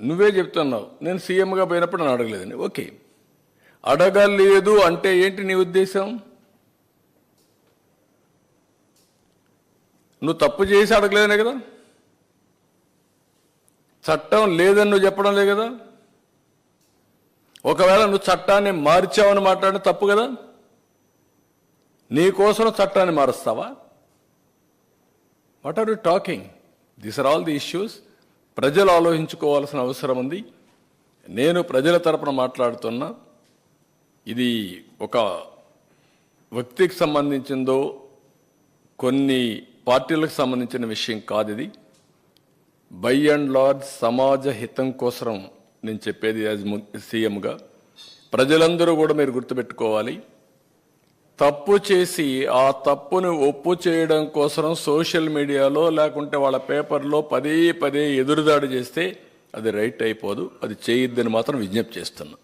నువ్వే చెప్తున్నావు. నేను సీఎంగా పోయినప్పుడు నన్ను అడగలేదని. ఓకే. అడగలేదు అంటే ఏంటి నీ ఉద్దేశం? నువ్వు తప్పు చేసి అడగలేదనే కదా? చట్టం లేదని నువ్వు చెప్పడం లేదు కదా? ఒకవేళ నువ్వు చట్టాన్ని మార్చావని మాట్లాడిన తప్పు కదా? నీకోసం చట్టాన్ని మారుస్తావా? What are you talking these are all the issues ప్రజలు ఆలోచించుకోవాల్సిన అవసరం ఉంది. నేను ప్రజల తరపున మాట్లాడుతున్నా ఇది ఒక వ్యక్తికి సంబంధించిందో కొన్ని పార్టీలకు సంబంధించిన విషయం కాదు ఇది. బై అండ్ లార్జ్ సమాజ హితం కోసం నేను చెప్పేది యాజ్ సీఎంగా. ప్రజలందరూ కూడా మీరు గుర్తుపెట్టుకోవాలి. తప్పు చేసి ఆ తప్పును ఒప్పు చేయడం కోసం సోషల్ మీడియాలో లేకుంటే వాళ్ళ పేపర్లో పదే పదే ఎదురుదాడి చేస్తే అది రైట్ అయిపోదు అది చేయొద్దని మాత్రం విజ్ఞప్తి చేస్తున్నాను